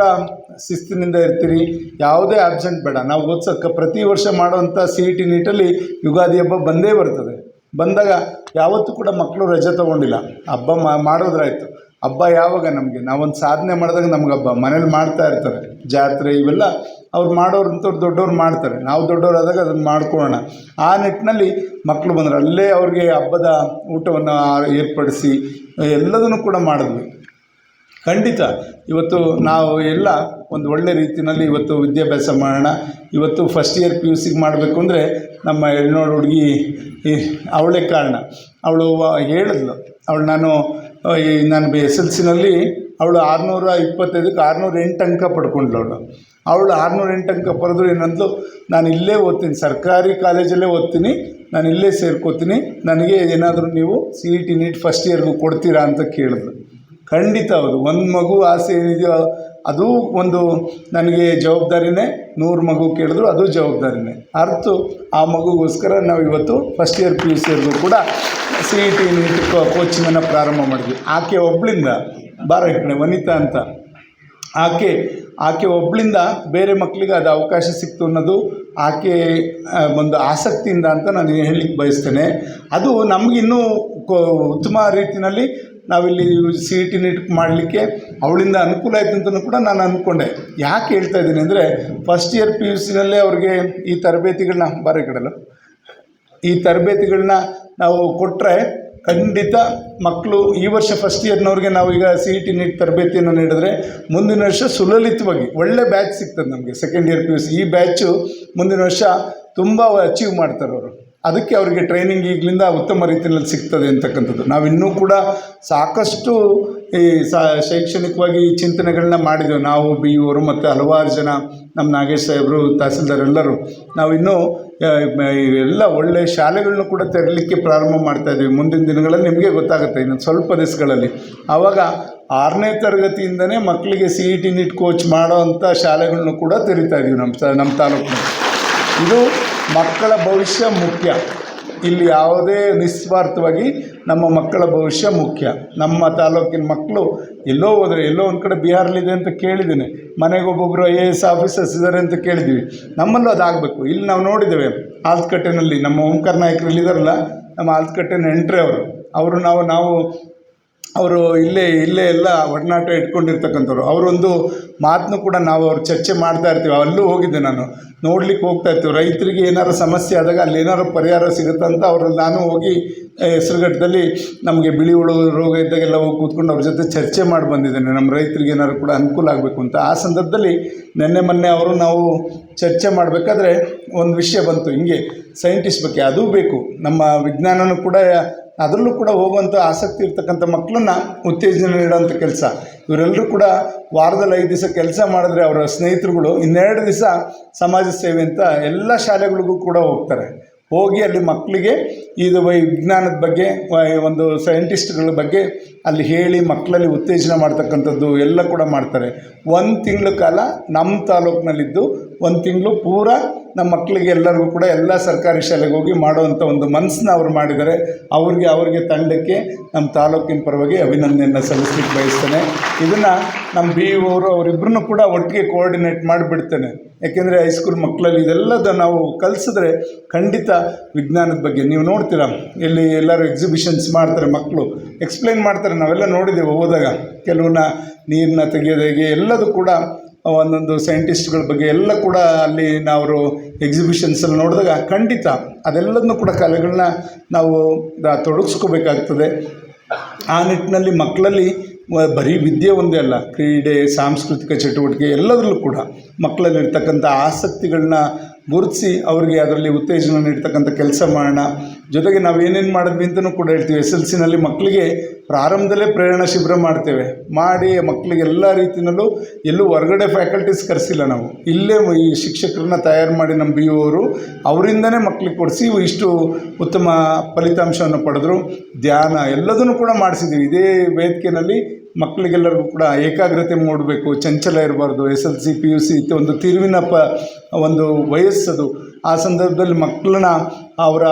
ಶಿಸ್ತಿನಿಂದ ಇರ್ತೀರಿ, ಯಾವುದೇ ಆಬ್ಸೆಂಟ್ ಬೇಡ. ನಾವು ಓದ್ಸೋಕ್ಕೆ ಪ್ರತಿ ವರ್ಷ ಮಾಡುವಂಥ ಸಿ ಇ ಟಿ ನೀಟಲ್ಲಿ ಯುಗಾದಿ ಹಬ್ಬ ಬಂದೇ ಬರ್ತದೆ. ಬಂದಾಗ ಯಾವತ್ತೂ ಕೂಡ ಮಕ್ಕಳು ರಜೆ ತೊಗೊಂಡಿಲ್ಲ. ಹಬ್ಬ ಮಾಡೋದ್ರಾಯ್ತು. ಹಬ್ಬ ಯಾವಾಗ ನಮಗೆ? ನಾವೊಂದು ಸಾಧನೆ ಮಾಡಿದಾಗ ನಮ್ಗೆ ಹಬ್ಬ. ಮನೇಲಿ ಮಾಡ್ತಾ ಇರ್ತಾರೆ. ಜಾತ್ರೆ ಇವೆಲ್ಲ ಅವ್ರು ಮಾಡೋರು ಅಂತ ದೊಡ್ಡವ್ರು ಮಾಡ್ತಾರೆ. ನಾವು ದೊಡ್ಡವರಾದಾಗ ಅದನ್ನು ಮಾಡ್ಕೊಳ್ಳೋಣ. ಆ ನಿಟ್ಟಿನಲ್ಲಿ ಮಕ್ಕಳು ಬಂದರು. ಅಲ್ಲೇ ಅವ್ರಿಗೆ ಹಬ್ಬದ ಊಟವನ್ನು ಏರ್ಪಡಿಸಿ, ಎಲ್ಲದನ್ನು ಕೂಡ ಮಾಡಿದ್ವಿ. ಖಂಡಿತ. ಇವತ್ತು ನಾವು ಎಲ್ಲ ಒಂದು ಒಳ್ಳೆ ರೀತಿಯಲ್ಲಿ ಇವತ್ತು ವಿದ್ಯಾಭ್ಯಾಸ ಮಾಡೋಣ. ಇವತ್ತು ಫಸ್ಟ್ ಇಯರ್ ಪಿ ಯು ಸಿಗೆ ಮಾಡಬೇಕು ಅಂದರೆ ನಮ್ಮ ಹೆಣ್ಣೋಡು ಹುಡುಗಿ ಅವಳೇ ಕಾರಣ. ಅವಳು ಹೇಳಿದ್ಲು. ಅವಳು ನಾನು, ಈ ನಾನು ಬಿ ಎಸ್ ಎಲ್ ಸಿನಲ್ಲಿ ಅವಳು ಆರುನೂರ ಇಪ್ಪತ್ತೈದಕ್ಕೆ ಆರುನೂರ ಎಂಟು ಅಂಕ ಪಡ್ಕೊಂಡ್ಳು ಅವಳು. ಅವಳು ಆರುನೂರ ಎಂಟು ಅಂಕ ಪಡೆದ್ರು ಏನಂದ್ಲು, ನಾನು ಇಲ್ಲೇ ಓದ್ತೀನಿ, ಸರ್ಕಾರಿ ಕಾಲೇಜಲ್ಲೇ ಓದ್ತೀನಿ, ನಾನು ಇಲ್ಲೇ ಸೇರ್ಕೋತೀನಿ, ನನಗೆ ಏನಾದರೂ ನೀವು C E T NEET first ಇಯರ್ಗೂ ಕೊಡ್ತೀರಾ ಅಂತ ಕೇಳಿದ್ರು ಖಂಡಿತ ಹೌದು, ಒಂದು ಮಗು ಆಸೆ ಏನಿದೆಯೋ ಅದು ಒಂದು ನನಗೆ ಜವಾಬ್ದಾರಿನೇ, ನೂರು ಮಗು ಕೇಳಿದ್ರು ಅದು ಜವಾಬ್ದಾರಿನೇ. ಅರ್ಥ ಆ ಮಗುಗೋಸ್ಕರ ನಾವು ಇವತ್ತು ಫಸ್ಟ್ ಇಯರ್ ಪಿ ಯು ಸಿಯರ್ಗೂ ಕೂಡ ಸಿ ಇ ಟಿ ನೀಟ್ ಕೋಚಿಂಗನ್ನು ಪ್ರಾರಂಭ ಮಾಡಿದ್ವಿ. ಆಕೆ ಒಬ್ಬಳಿಂದ ಬಾರ ವನಿತಾ ಅಂತ. ಆಕೆ ಆಕೆ ಒಬ್ಬಳಿಂದ ಬೇರೆ ಮಕ್ಕಳಿಗೆ ಅದು ಅವಕಾಶ ಸಿಕ್ತು ಅನ್ನೋದು ಆಕೆ ಒಂದು ಆಸಕ್ತಿಯಿಂದ ಅಂತ ನಾನು ಹೇಳಲಿಕ್ಕೆ ಬಯಸ್ತೇನೆ. ಅದು ನಮಗಿನ್ನೂ ಉತ್ತಮ ರೀತಿಯಲ್ಲಿ ನಾವಿಲ್ಲಿ ಸಿ ಇ ಟಿ ನೀಟ್ ಮಾಡಲಿಕ್ಕೆ ಅವಳಿಂದ ಅನುಕೂಲ ಆಯ್ತು ಅಂತಲೂ ಕೂಡ ನಾನು ಅಂದ್ಕೊಂಡೆ. ಯಾಕೆ ಹೇಳ್ತಾ ಇದ್ದೀನಿ ಅಂದರೆ ಫಸ್ಟ್ ಇಯರ್ ಪಿ ಯು ಸಿನಲ್ಲೇ ಅವ್ರಿಗೆ ಈ ತರಬೇತಿಗಳನ್ನ, ಬಾರ ಈ ಕಡೆಲ್ಲ ಈ ತರಬೇತಿಗಳನ್ನ ನಾವು ಕೊಟ್ಟರೆ ಖಂಡಿತ ಮಕ್ಕಳು ಈ ವರ್ಷ ಫಸ್ಟ್ ಇಯರ್ನವ್ರಿಗೆ ನಾವು ಈಗ ಸಿ ಇ ಟಿ ನೀಟ್ ತರಬೇತಿಯನ್ನು ನೀಡಿದ್ರೆ ಮುಂದಿನ ವರ್ಷ ಸುಲಲಿತವಾಗಿ ಒಳ್ಳೆ ಬ್ಯಾಚ್ ಸಿಗ್ತದೆ ನಮಗೆ second year P U C ಈ ಬ್ಯಾಚು ಮುಂದಿನ ವರ್ಷ ತುಂಬ ಅಚೀವ್ ಮಾಡ್ತಾರೆ ಅವರು. ಅದಕ್ಕೆ ಅವರಿಗೆ ಟ್ರೈನಿಂಗ್ ಈಗಲಿಂದ ಉತ್ತಮ ರೀತಿಯಲ್ಲಿ ಸಿಗ್ತದೆ ಅಂತಕ್ಕಂಥದ್ದು. ನಾವು ಇನ್ನೂ ಕೂಡ ಸಾಕಷ್ಟು ಈ ಶೈಕ್ಷಣಿಕವಾಗಿ ಈ ಚಿಂತನೆಗಳನ್ನ ಮಾಡಿದ್ದೇವೆ ನಾವು ಬಿ ಇವರು ಮತ್ತು ಹಲವಾರು ಜನ ನಮ್ಮ ನಾಗೇಶ್ ಸಾಹೇಬರು ತಹಸೀಲ್ದಾರ್ ಎಲ್ಲರೂ ನಾವು ಇನ್ನೂ ಆ, ಮ- ಎಲ್ಲ ಒಳ್ಳೆಯ ಶಾಲೆಗಳನ್ನೂ ಕೂಡ ತೆರಲಿಕ್ಕೆ ಪ್ರಾರಂಭ ಮಾಡ್ತಾ ಇದ್ದೀವಿ. ಮುಂದಿನ ದಿನಗಳಲ್ಲಿ ನಿಮಗೆ ಗೊತ್ತಾಗುತ್ತೆ ಇನ್ನೊಂದು ಸ್ವಲ್ಪ ದಿವಸಗಳಲ್ಲಿ. ಆವಾಗ ಆರನೇ ತರಗತಿಯಿಂದನೇ ಮಕ್ಕಳಿಗೆ C E T NEET coach ಮಾಡೋ ಅಂಥ ಶಾಲೆಗಳನ್ನು ಕೂಡ ತೆರಿತಾ ಇದ್ದೀವಿ ನಮ್ಮ ನಮ್ಮ ತಾಲೂಕಿನಲ್ಲಿ. ಇದು ಮಕ್ಕಳ ಭವಿಷ್ಯ ಮುಖ್ಯ. ಇಲ್ಲಿ ಯಾವುದೇ ನಿಸ್ವಾರ್ಥವಾಗಿ ನಮ್ಮ ಮಕ್ಕಳ ಭವಿಷ್ಯ ಮುಖ್ಯ. ನಮ್ಮ ತಾಲೂಕಿನ ಮಕ್ಕಳು ಎಲ್ಲೋ ಹೋದರೆ, ಎಲ್ಲೋ ಒಂದು ಕಡೆ ಬಿಹಾರಲ್ಲಿದೆ ಅಂತ ಕೇಳಿದ್ದೀನಿ. ಮನೆಗೆ ಒಬ್ಬೊಬ್ಬರು ಐ ಎ ಎಸ್ ಆಫೀಸರ್ಸ್ ಇದ್ದಾರೆ ಅಂತ ಕೇಳಿದ್ದೀವಿ ನಮ್ಮಲ್ಲೂ ಅದಾಗಬೇಕು. ಇಲ್ಲಿ ನಾವು ನೋಡಿದ್ದೇವೆ, ಆಲ್ತಕಟ್ಟೆನಲ್ಲಿ ನಮ್ಮ ಓಂಕಾರ ನಾಯಕರಲ್ಲಿ ಇದ್ದಾರಲ್ಲ ನಮ್ಮ ಆಲ್ತಕಟ್ಟೆ ನೆಂಟ್ರೆ ಅವರು. ಅವರು ನಾವು ನಾವು ಅವರು ಇಲ್ಲೇ ಇಲ್ಲೇ ಎಲ್ಲ ಒಡನಾಟ ಇಟ್ಕೊಂಡಿರ್ತಕ್ಕಂಥವ್ರು. ಅವರೊಂದು ಮಾತನ್ನು ಕೂಡ ನಾವು ಅವ್ರು ಚರ್ಚೆ ಮಾಡ್ತಾ ಇರ್ತೀವಿ. ಅಲ್ಲೂ ಹೋಗಿದ್ದೆ ನಾನು. ನೋಡ್ಲಿಕ್ಕೆ ಹೋಗ್ತಾ ಇರ್ತೀವಿ. ರೈತರಿಗೆ ಏನಾರು ಸಮಸ್ಯೆ ಆದಾಗ ಅಲ್ಲಿ ಏನಾರು ಪರಿಹಾರ ಸಿಗುತ್ತಂತ ಅವ್ರಲ್ಲಿ ನಾನು ಹೋಗಿ ಹೆಸರುಘಟ್ಟದಲ್ಲಿ ನಮಗೆ ಬಿಳಿ ಹುಳು, ರೋಗ ಇದ್ದಾಗೆಲ್ಲ ಹೋಗಿ ಕೂತ್ಕೊಂಡು ಅವ್ರ ಜೊತೆ ಚರ್ಚೆ ಮಾಡಿ ಬಂದಿದ್ದೇನೆ. ನಮ್ಮ ರೈತರಿಗೆ ಏನಾದ್ರು ಕೂಡ ಅನುಕೂಲ ಆಗಬೇಕು ಅಂತ. ಆ ಸಂದರ್ಭದಲ್ಲಿ ನಿನ್ನೆ, ಮೊನ್ನೆ ಅವರು ನಾವು ಚರ್ಚೆ ಮಾಡಬೇಕಾದ್ರೆ ಒಂದು ವಿಷಯ ಬಂತು. ಹಿಂಗೆ ಸೈಂಟಿಸ್ಟ್ ಬಗ್ಗೆ ಅದೂ ಬೇಕು. ನಮ್ಮ ವಿಜ್ಞಾನನೂ ಕೂಡ ಅದರಲ್ಲೂ ಕೂಡ ಹೋಗುವಂಥ ಆಸಕ್ತಿ ಇರ್ತಕ್ಕಂಥ ಮಕ್ಕಳನ್ನ ಉತ್ತೇಜನ ನೀಡುವಂಥ ಕೆಲಸ. ಇವರೆಲ್ಲರೂ ಕೂಡ ವಾರದಲ್ಲಿ ಐದು ದಿವಸ ಕೆಲಸ ಮಾಡಿದ್ರೆ ಅವರ ಸ್ನೇಹಿತರುಗಳು ಇನ್ನೆರಡು ದಿವಸ ಸಮಾಜ ಸೇವೆ ಅಂತ ಎಲ್ಲ ಶಾಲೆಗಳಿಗೂ ಕೂಡ ಹೋಗ್ತಾರೆ. ಹೋಗಿ ಅಲ್ಲಿ ಮಕ್ಕಳಿಗೆ ಇದು ವಿಜ್ಞಾನದ ಬಗ್ಗೆ ಒಂದು ಸೈಂಟಿಸ್ಟ್ಗಳ ಬಗ್ಗೆ ಅಲ್ಲಿ ಹೇಳಿ ಮಕ್ಕಳಲ್ಲಿ ಉತ್ತೇಜನ ಮಾಡ್ತಕ್ಕಂಥದ್ದು ಎಲ್ಲ ಕೂಡ ಮಾಡ್ತಾರೆ. ಒಂದು ತಿಂಗಳ ಕಾಲ ನಮ್ಮ ತಾಲೂಕಿನಲ್ಲಿದ್ದು, ಒಂದು ತಿಂಗಳು ಪೂರ ನಮ್ಮ ಮಕ್ಕಳಿಗೆ ಎಲ್ಲರಿಗೂ ಕೂಡ ಎಲ್ಲ ಸರ್ಕಾರಿ ಶಾಲೆಗೆ ಹೋಗಿ ಮಾಡುವಂಥ ಒಂದು ಮನಸ್ಸನ್ನ ಅವ್ರು ಮಾಡಿದ್ದಾರೆ. ಅವ್ರಿಗೆ ಅವ್ರಿಗೆ ತಂಡಕ್ಕೆ ನಮ್ಮ ತಾಲೂಕಿನ ಪರವಾಗಿ ಅಭಿನಂದನೆಯನ್ನು ಸಲ್ಲಿಸ್ಲಿಕ್ಕೆ ಬಯಸ್ತೇನೆ. ಇದನ್ನು ನಮ್ಮ ಬಿ ಅವರು ಅವರಿಬ್ಬರನ್ನು ಕೂಡ ಒಟ್ಟಿಗೆ ಕೋಆರ್ಡಿನೇಟ್ ಮಾಡಿಬಿಡ್ತೇನೆ. ಯಾಕೆಂದರೆ ಹೈಸ್ಕೂಲ್ ಮಕ್ಕಳಲ್ಲಿ ಇದೆಲ್ಲ ನಾವು ಕಲಿಸಿದ್ರೆ ಖಂಡಿತ ವಿಜ್ಞಾನದ ಬಗ್ಗೆ ನೀವು ನೋಡ್ತೀರಾ? ಇಲ್ಲಿ ಎಲ್ಲರೂ ಎಕ್ಸಿಬಿಷನ್ಸ್ ಮಾಡ್ತಾರೆ ಮಕ್ಕಳು ಎಕ್ಸ್ಪ್ಲೈನ್ ಮಾಡ್ತಾರೆ, ನಾವೆಲ್ಲ ನೋಡಿದ್ದೇವೆ ಹೋದಾಗ. ಕೆಲವನ್ನ ನೀರನ್ನ ತೆಗೆಯೋದು ಹೇಗೆ ಎಲ್ಲದೂ ಕೂಡ ಒಂದೊಂದು ಸೈಂಟಿಸ್ಟ್ಗಳ ಬಗ್ಗೆ ಎಲ್ಲ ಕೂಡ ಅಲ್ಲಿ ನಾವು ಎಕ್ಸಿಬಿಷನ್ಸಲ್ಲಿ ನೋಡಿದಾಗ ಖಂಡಿತ ಅದೆಲ್ಲದನ್ನು ಕೂಡ ಕಲೆಗಳನ್ನ ನಾವು ತೊಡಗಿಸ್ಕೋಬೇಕಾಗ್ತದೆ. ಆ ನಿಟ್ಟಿನಲ್ಲಿ ಮಕ್ಕಳಲ್ಲಿ ಬರೀ ವಿದ್ಯೆ ಒಂದೇ ಅಲ್ಲ, ಕ್ರೀಡೆ, ಸಾಂಸ್ಕೃತಿಕ ಚಟುವಟಿಕೆ ಎಲ್ಲದರಲ್ಲೂ ಕೂಡ ಮಕ್ಕಳಲ್ಲಿರ್ತಕ್ಕಂಥ ಆಸಕ್ತಿಗಳನ್ನ ಗುರುತಿಸಿ ಅವರಿಗೆ ಅದರಲ್ಲಿ ಉತ್ತೇಜನ ನೀಡ್ತಕ್ಕಂಥ ಕೆಲಸ ಮಾಡೋಣ. ಜೊತೆಗೆ ನಾವು ಏನೇನು ಮಾಡಿದ್ವಿ ಅಂತಲೂ ಕೂಡ ಹೇಳ್ತೀವಿ. ಎಸ್ ಎಲ್ ಸಿನಲ್ಲಿ ಮಕ್ಕಳಿಗೆ ಪ್ರಾರಂಭದಲ್ಲೇ ಪ್ರೇರಣಾ ಶಿಬಿರ ಮಾಡ್ತೇವೆ. ಮಾಡಿ ಮಕ್ಕಳಿಗೆ ಎಲ್ಲ ರೀತಿಯಲ್ಲೂ ಎಲ್ಲೂ ಹೊರಗಡೆ ಫ್ಯಾಕಲ್ಟೀಸ್ ಕರೆಸಿಲ್ಲ ನಾವು. ಇಲ್ಲೇ ಈ ಶಿಕ್ಷಕರನ್ನ ತಯಾರು ಮಾಡಿ ನಮ್ಮ ಬಿ ಅವರು ಅವರಿಂದನೇ ಮಕ್ಕಳಿಗೆ ಕೊಡಿಸಿ ಇಷ್ಟು ಉತ್ತಮ ಫಲಿತಾಂಶವನ್ನು ಪಡೆದ್ರು. ಧ್ಯಾನ ಎಲ್ಲದನ್ನು ಕೂಡ ಮಾಡಿಸಿದ್ದೀವಿ ಇದೇ ವೇದಿಕೆಯಲ್ಲಿ ಮಕ್ಕಳಿಗೆಲ್ಲರಿಗೂ ಕೂಡ ಏಕಾಗ್ರತೆ ಮೂಡಬೇಕು, ಚಂಚಲ ಇರಬಾರ್ದು. S L C, P U C ಒಂದು ತಿರುವಿನ ಪ ಒಂದು ವಯಸ್ಸದು. ಆ ಸಂದರ್ಭದಲ್ಲಿ ಮಕ್ಕಳನ್ನ ಅವರ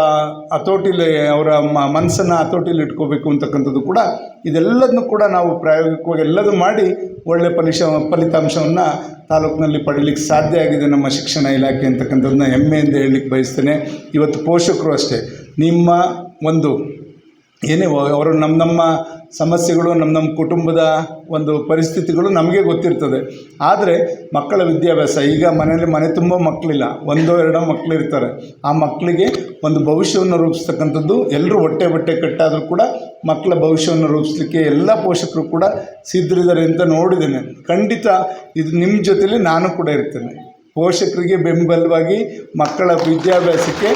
ಹತೋಟಿಲಿ, ಅವರ ಮನಸ್ಸನ್ನು ಹತೋಟಿಲಿ ಇಟ್ಕೋಬೇಕು ಅಂತಕ್ಕಂಥದ್ದು ಕೂಡ ಇದೆಲ್ಲದನ್ನು ಕೂಡ ನಾವು ಪ್ರಾಯೋಗಿಕವಾಗಿ ಎಲ್ಲದೂ ಮಾಡಿ ಒಳ್ಳೆಯ ಫಲಿಶ, ಫಲಿತಾಂಶವನ್ನು ತಾಲೂಕಿನಲ್ಲಿ ಪಡೀಲಿಕ್ಕೆ ಸಾಧ್ಯ ಆಗಿದೆ ನಮ್ಮ ಶಿಕ್ಷಣ ಇಲಾಖೆ ಅಂತಕ್ಕಂಥದ್ದನ್ನ ಹೆಮ್ಮೆಯಿಂದ ಹೇಳಲಿಕ್ಕೆ ಬಯಸ್ತೇನೆ. ಇವತ್ತು ಪೋಷಕರು ಅಷ್ಟೇ. ನಿಮ್ಮ ಒಂದು ಏನೇ ಅವರು ನಮ್ಮ ನಮ್ಮ ಸಮಸ್ಯೆಗಳು, ನಮ್ಮ ನಮ್ಮ ಕುಟುಂಬದ ಒಂದು ಪರಿಸ್ಥಿತಿಗಳು ನಮಗೆ ಗೊತ್ತಿರ್ತದೆ. ಆದರೆ ಮಕ್ಕಳ ವಿದ್ಯಾಭ್ಯಾಸ, ಈಗ ಮನೆಯಲ್ಲಿ ಮನೆ ತುಂಬ ಮಕ್ಕಳಿಲ್ಲ, ಒಂದೋ ಎರಡೋ ಮಕ್ಕಳಿರ್ತಾರೆ ಆ ಮಕ್ಕಳಿಗೆ ಒಂದು ಭವಿಷ್ಯವನ್ನು ರೂಪಿಸ್ತಕ್ಕಂಥದ್ದು ಎಲ್ಲರೂ ಹೊಟ್ಟೆ ಬಟ್ಟೆ ಕಟ್ಟಾದರೂ ಕೂಡ ಮಕ್ಕಳ ಭವಿಷ್ಯವನ್ನು ರೂಪಿಸಲಿಕ್ಕೆ ಎಲ್ಲ ಪೋಷಕರು ಕೂಡ ಸಿದ್ಧರಿದ್ದಾರೆ ಅಂತ ನೋಡಿದ್ದೇನೆ. ಖಂಡಿತ ಇದು ನಿಮ್ಮ ಜೊತೆಯಲ್ಲಿ ನಾನು ಕೂಡ ಇರ್ತೇನೆ. ಪೋಷಕರಿಗೆ ಬೆಂಬಲವಾಗಿ ಮಕ್ಕಳ ವಿದ್ಯಾಭ್ಯಾಸಕ್ಕೆ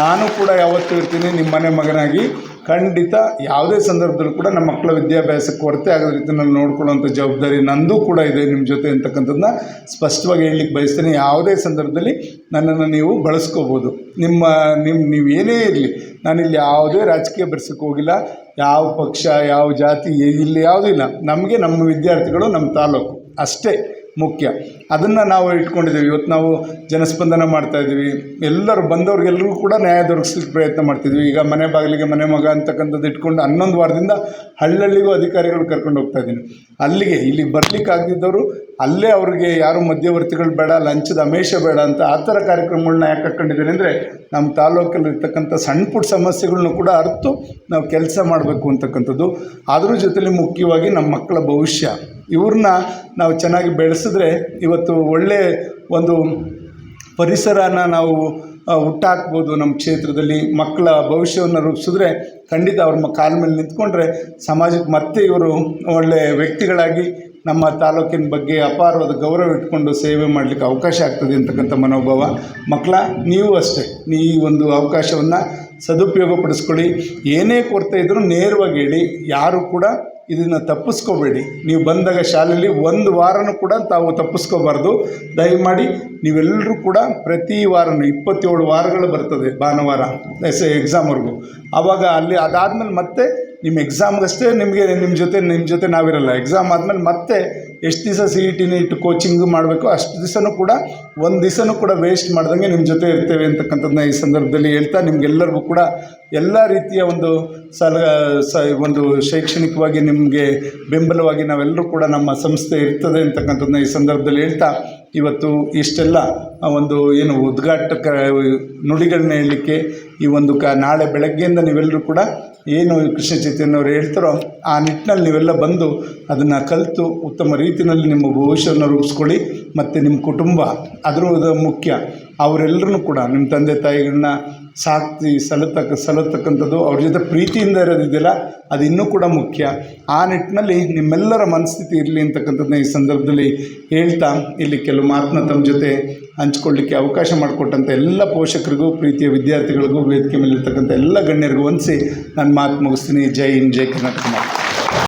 ನಾನು ಕೂಡ ಯಾವತ್ತೂ ಇರ್ತೀನಿ, ನಿಮ್ಮ ಮನೆ ಮಗನಾಗಿ. ಖಂಡಿತ ಯಾವುದೇ ಸಂದರ್ಭದಲ್ಲೂ ಕೂಡ ನಮ್ಮ ಮಕ್ಕಳ ವಿದ್ಯಾಭ್ಯಾಸಕ್ಕೆ ಕೊರತೆ ಆಗದ ರೀತಿಯಲ್ಲಿ ನೋಡ್ಕೊಳ್ಳೋಂಥ ಜವಾಬ್ದಾರಿ ನಂದು ಕೂಡ ಇದೆ ನಿಮ್ಮ ಜೊತೆ ಅಂತಕ್ಕಂಥದ್ದನ್ನ ಸ್ಪಷ್ಟವಾಗಿ ಹೇಳಲಿಕ್ಕೆ ಬಯಸ್ತೇನೆ. ಯಾವುದೇ ಸಂದರ್ಭದಲ್ಲಿ ನನ್ನನ್ನು ನೀವು ಬಳಸ್ಕೋಬೋದು. ನಿಮ್ಮ ನಿಮ್ಮ ನೀವು ಏನೇ ಇರಲಿ, ನಾನಿಲ್ಲಿ ಯಾವುದೇ ರಾಜಕೀಯ ಬೆರ್ಸಕ್ಕೆ ಹೋಗಿಲ್ಲ, ಯಾವ ಪಕ್ಷ, ಯಾವ ಜಾತಿ ಇಲ್ಲಿ ಯಾವುದೂ ಇಲ್ಲ. ನಮಗೆ, ನಮ್ಮ ವಿದ್ಯಾರ್ಥಿಗಳು, ನಮ್ಮ ತಾಲೂಕು ಅಷ್ಟೇ. ಮುಖ್ಯ. ಅದನ್ನು ನಾವು ಇಟ್ಕೊಂಡಿದ್ದೀವಿ. ಇವತ್ತು ನಾವು ಜನಸ್ಪಂದನ ಮಾಡ್ತಾ ಇದ್ದೀವಿ. ಎಲ್ಲರೂ ಬಂದವ್ರಿಗೆಲ್ಲರಿಗೂ ಕೂಡ ನ್ಯಾಯ ದೊರಕಿಸ್ಲಿಕ್ಕೆ ಪ್ರಯತ್ನ ಮಾಡ್ತಿದ್ವಿ ಈಗ ಮನೆ ಬಾಗಿಲಿಗೆ ಮನೆ ಮಗ ಅಂತಕ್ಕಂಥದ್ದು ಇಟ್ಕೊಂಡು ಹನ್ನೊಂದು ವಾರದಿಂದ ಹಳ್ಳಳ್ಳಿಗೂ ಅಧಿಕಾರಿಗಳು ಕರ್ಕೊಂಡು ಹೋಗ್ತಾ ಇದ್ದೀನಿ. ಅಲ್ಲಿಗೆ ಇಲ್ಲಿಗೆ ಬರಲಿಕ್ಕೆ ಆಗದಿದ್ದವರು ಅಲ್ಲೇ ಅವ್ರಿಗೆ ಯಾರು ಮಧ್ಯವರ್ತಿಗಳು ಬೇಡ, ಲಂಚದ ಅಮೇಶ ಬೇಡ ಅಂತ ಆ ಥರ ಕಾರ್ಯಕ್ರಮಗಳನ್ನ ಯಾಕೆ ಹಾಕ್ಕೊಂಡಿದ್ದೀನಿ ಅಂದರೆ ನಮ್ಮ ತಾಲೂಕಲ್ಲಿ ಇರ್ತಕ್ಕಂಥ ಸಣ್ಣ ಪುಟ್ಟ ಸಮಸ್ಯೆಗಳನ್ನು ಕೂಡ ಅರ್ತು ನಾವು ಕೆಲಸ ಮಾಡಬೇಕು ಅಂತಕ್ಕಂಥದ್ದು. ಅದ್ರ ಜೊತೆಲಿ ಮುಖ್ಯವಾಗಿ ನಮ್ಮ ಮಕ್ಕಳ ಭವಿಷ್ಯ. ಇವ್ರನ್ನ ನಾವು ಚೆನ್ನಾಗಿ ಬೆಳೆಸಿದ್ರೆ ಇವತ್ತು ಒಳ್ಳೆ ಒಂದು ಪರಿಸರನ ನಾವು ಹುಟ್ಟಾಕ್ಬೋದು ನಮ್ಮ ಕ್ಷೇತ್ರದಲ್ಲಿ. ಮಕ್ಕಳ ಭವಿಷ್ಯವನ್ನು ರೂಪಿಸಿದ್ರೆ ಖಂಡಿತ ಅವ್ರ ಕಾಲ ಮೇಲೆ ನಿಂತ್ಕೊಂಡ್ರೆ ಸಮಾಜಕ್ಕೆ ಮತ್ತೆ ಇವರು ಒಳ್ಳೆಯ ವ್ಯಕ್ತಿಗಳಾಗಿ ನಮ್ಮ ತಾಲೂಕಿನ ಬಗ್ಗೆ ಅಪಾರವಾದ ಗೌರವ ಇಟ್ಕೊಂಡು ಸೇವೆ ಮಾಡಲಿಕ್ಕೆ ಅವಕಾಶ ಆಗ್ತದೆ ಅಂತಕ್ಕಂಥ ಮನೋಭಾವ. ಮಕ್ಕಳ ನೀವು ಅಷ್ಟೇ. ಈ ಒಂದು ಅವಕಾಶವನ್ನು ಸದುಪಯೋಗಪಡಿಸ್ಕೊಳ್ಳಿ. ಏನೇ ಕೊರತೆ ಇದ್ದರೂ ನೇರವಾಗಿ ಹೇಳಿ. ಯಾರು ಕೂಡ ಇದನ್ನು ತಪ್ಪಿಸ್ಕೋಬೇಡಿ. ನೀವು ಬಂದಾಗ ಶಾಲೆಯಲ್ಲಿ ಒಂದು ವಾರನೂ ಕೂಡ ತಾವು ತಪ್ಪಿಸ್ಕೋಬಾರ್ದು. ದಯಮಾಡಿ ನೀವೆಲ್ಲರೂ ಕೂಡ ಪ್ರತಿ ವಾರನೂ ಇಪ್ಪತ್ತೇಳು ವಾರಗಳು ಬರ್ತದೆ ಭಾನುವಾರ, ಎಸ್ ಎಕ್ಸಾಮ್ವರೆಗೂ. ಆವಾಗ ಅಲ್ಲಿ ಅದಾದಮೇಲೆ ಮತ್ತೆ ನಿಮ್ಮ ಎಕ್ಸಾಮ್ಗಷ್ಟೇ ನಿಮಗೆ ನಿಮ್ಮ ಜೊತೆ ನಿಮ್ಮ ಜೊತೆ ನಾವಿರಲ್ಲ. ಎಕ್ಸಾಮ್ ಆದಮೇಲೆ ಮತ್ತೆ ಎಷ್ಟು ದಿವಸ ಸಿ ಇ ಟಿನ ಇಟ್ಟು ಕೋಚಿಂಗ್ ಮಾಡಬೇಕು ಅಷ್ಟು ದಿವಸನೂ ಕೂಡ, ಒಂದು ದಿವಸನೂ ಕೂಡ ವೇಸ್ಟ್ ಮಾಡ್ದಂಗೆ ನಿಮ್ಮ ಜೊತೆ ಇರ್ತೇವೆ ಅಂತಕ್ಕಂಥದ್ದನ್ನ ಈ ಸಂದರ್ಭದಲ್ಲಿ ಹೇಳ್ತಾ ನಿಮಗೆಲ್ಲರಿಗೂ ಕೂಡ ಎಲ್ಲ ರೀತಿಯ ಒಂದು ಸಲ, ಸ, ಒಂದು ಶೈಕ್ಷಣಿಕವಾಗಿ ನಿಮಗೆ ಬೆಂಬಲವಾಗಿ ನಾವೆಲ್ಲರೂ ಕೂಡ ನಮ್ಮ ಸಂಸ್ಥೆ ಇರ್ತದೆ ಅಂತಕ್ಕಂಥದ್ದನ್ನ ಈ ಸಂದರ್ಭದಲ್ಲಿ ಹೇಳ್ತಾ ಇವತ್ತು ಇಷ್ಟೆಲ್ಲ ಒಂದು ಏನು ಉದ್ಘಾಟಕ ನುಡಿಗಳನ್ನ ಹೇಳಲಿಕ್ಕೆ ಈ ಒಂದು ಕ ನಾಳೆ ಬೆಳಗ್ಗೆಯಿಂದ ನೀವೆಲ್ಲರೂ ಕೂಡ ಏನು ಕೃಷ್ಣ ಚೈತನ್ಯವರು ಹೇಳ್ತಾರೋ ಆ ನಿಟ್ಟಿನಲ್ಲಿ ನೀವೆಲ್ಲ ಬಂದು ಅದನ್ನು ಕಲಿತು ಉತ್ತಮ ರೀತಿಯಲ್ಲಿ ನಿಮ್ಮ ಭವಿಷ್ಯವನ್ನು ರೂಪಿಸ್ಕೊಳ್ಳಿ. ಮತ್ತು ನಿಮ್ಮ ಕುಟುಂಬ ಅದರ ಮುಖ್ಯ. ಅವರೆಲ್ಲರೂ ಕೂಡ ನಿಮ್ಮ ತಂದೆ ತಾಯಿಗಳನ್ನ ಸಾಕ್ತಿ ಸಲತಕ್ಕ ಸಲತಕ್ಕಂಥದ್ದು ಅವ್ರ ಜೊತೆ ಪ್ರೀತಿಯಿಂದ ಇರೋದಿದೆಯಲ್ಲ, ಅದು ಇನ್ನೂ ಕೂಡ ಮುಖ್ಯ. ಆ ನಿಟ್ಟಿನಲ್ಲಿ ನಿಮ್ಮೆಲ್ಲರ ಮನಸ್ಥಿತಿ ಇರಲಿ ಅಂತಕ್ಕಂಥದ್ದನ್ನ ಈ ಸಂದರ್ಭದಲ್ಲಿ ಹೇಳ್ತಾ ಇಲ್ಲಿ ಕೆಲವು ಮಾತನ್ನ ತಮ್ಮ ಜೊತೆ ಹಂಚ್ಕೊಳ್ಳಿಕ್ಕೆ ಅವಕಾಶ ಮಾಡಿಕೊಟ್ಟಂಥ ಎಲ್ಲ ಪೋಷಕರಿಗೂ, ಪ್ರೀತಿಯ ವಿದ್ಯಾರ್ಥಿಗಳಿಗೂ, ವೇದಿಕೆ ಮೇಲಿರ್ತಕ್ಕಂಥ ಎಲ್ಲ ಗಣ್ಯರಿಗೂ ವಂದಿಸಿ ನನ್ನ ಮಾತು ಮುಗಿಸ್ತೀನಿ. ಜೈ ಹಿಂದ್, ಜೈ ಕರ್ನಾಟಕ